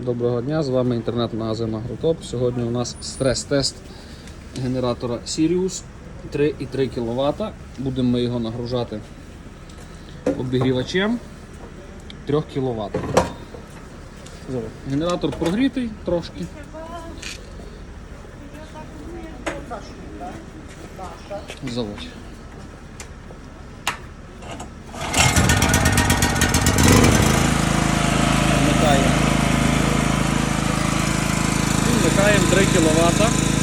Доброго дня, з вами інтернет-магазин Агротоп. Сьогодні у нас стрес-тест генератора Sirius 3,3 кВт. Будемо ми його нагружати обігрівачем 3 кВт. Генератор прогрітий трошки. Заводь. 3 кВт.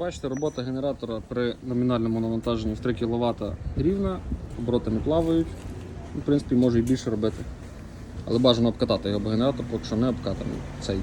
Бачите, робота генератора при номінальному навантаженні в 3 кВт рівна, обороти не плавають. Ну, В принципі, може і більше робити. Але бажано обкатати його, бо генератор поки що не обкатаний. Цей.